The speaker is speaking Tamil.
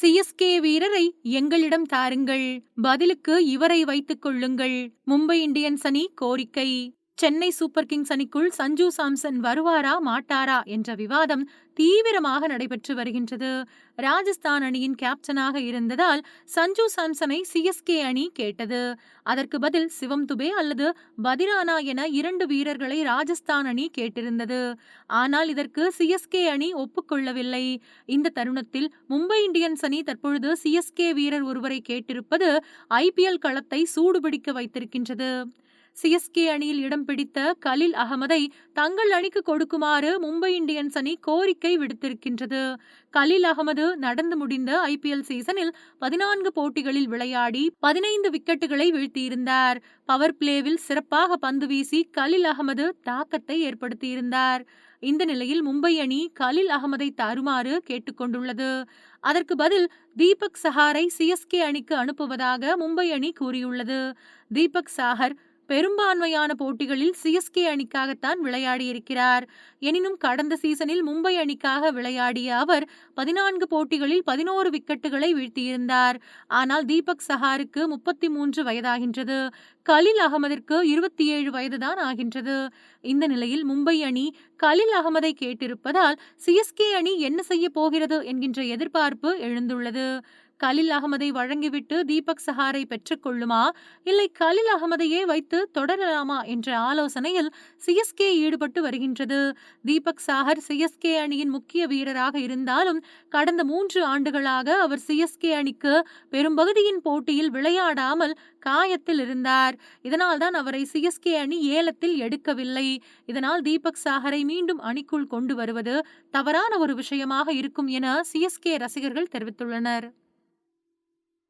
சிஎஸ்கே வீரரை எங்களிடம் தாருங்கள். பதிலுக்கு இவரை வைத்துக் கொள்ளுங்கள். மும்பை இந்தியன்ஸ் அணி கோரிக்கை. சென்னை சூப்பர் கிங்ஸ் அணிக்குள் சஞ்சு சாம்சன் வருவாரா மாட்டாரா என்ற விவாதம் தீவிரமாக நடைபெற்று வருகின்றது. ராஜஸ்தான் அணியின் கேப்டனாக இருந்ததால் சஞ்சு சாம்சனை சிஎஸ்கே அணி கேட்டது. அதற்கு பதில் சிவம் துபே அல்லது பதிரானா என இரண்டு வீரர்களை ராஜஸ்தான் அணி கேட்டிருந்தது. ஆனால் இதற்கு சிஎஸ்கே அணி ஒப்புக்கொள்ளவில்லை. இந்த தருணத்தில் மும்பை இந்தியன்ஸ் அணி தற்பொழுது சிஎஸ்கே வீரர் ஒருவரை கேட்டிருப்பது ஐபிஎல் களத்தை சூடுபிடிக்க வைத்திருக்கின்றது. சிஎஸ்கே அணியில் இடம் பிடித்த கலில் அகமதை தங்கள் அணிக்கு கொடுக்குமாறு மும்பை இந்தியன்ஸ் அணி கோரிக்கை விடுத்திருக்கின்றது. கலில் அகமது நடந்து முடிந்த ஐபிஎல் சீசனில் பதினான்கு போட்டிகளில் விளையாடி பதினைந்து விக்கெட்டுகளை வீழ்த்தியிருந்தார். பவர் பிளேவில் சிறப்பாக பந்து வீசி கலில் அகமது தாக்கத்தை ஏற்படுத்தியிருந்தார். இந்த நிலையில் மும்பை அணி கலில் அகமதை தருமாறு கேட்டுக்கொண்டுள்ளது. அதற்கு பதில் தீபக் சஹாரை சிஎஸ்கே அணிக்கு அனுப்புவதாக மும்பை அணி கூறியுள்ளது. தீபக் சாகர் பெரும்பான்மையான போட்டிகளில் சிஎஸ்கே அணிக்காகத்தான் விளையாடியிருக்கிறார். எனினும் கடந்த சீசனில் மும்பை அணிக்காக விளையாடிய அவர் பதினான்கு போட்டிகளில் பதினோரு விக்கெட்டுகளை வீழ்த்தியிருந்தார். ஆனால் தீபக் சஹாருக்கு முப்பத்தி மூன்று வயதாகின்றது. கலில் அகமதிற்கு இருபத்தி ஏழு வயதுதான் ஆகின்றது. இந்த நிலையில் மும்பை அணி கலில் அகமதை கேட்டிருப்பதால் சிஎஸ்கே அணி என்ன செய்ய போகிறது என்கின்ற எதிர்பார்ப்பு எழுந்துள்ளது. கலில் அகமதை வழங்கிவிட்டு தீபக் சஹாரை பெற்றுக்கொள்ளுமா? இல்லை கலில் அகமதையே வைத்து தொடரலாமா என்ற ஆலோசனையில் சிஎஸ்கே ஈடுபட்டு வருகின்றது. தீபக் சாகர் சிஎஸ்கே அணியின் முக்கிய வீரராக இருந்தாலும் கடந்த மூன்று ஆண்டுகளாக அவர் சிஎஸ்கே அணிக்கு பெரும்பகுதியின் போட்டியில் விளையாடாமல் காயத்தில் இருந்தார். இதனால் தான் அவரை சிஎஸ்கே அணி ஏலத்தில் எடுக்கவில்லை. இதனால் தீபக் சாகரை மீண்டும் அணிக்குள் கொண்டு வருவது தவறான ஒரு விஷயமாக இருக்கும் என சிஎஸ்கே ரசிகர்கள் தெரிவித்துள்ளனர்.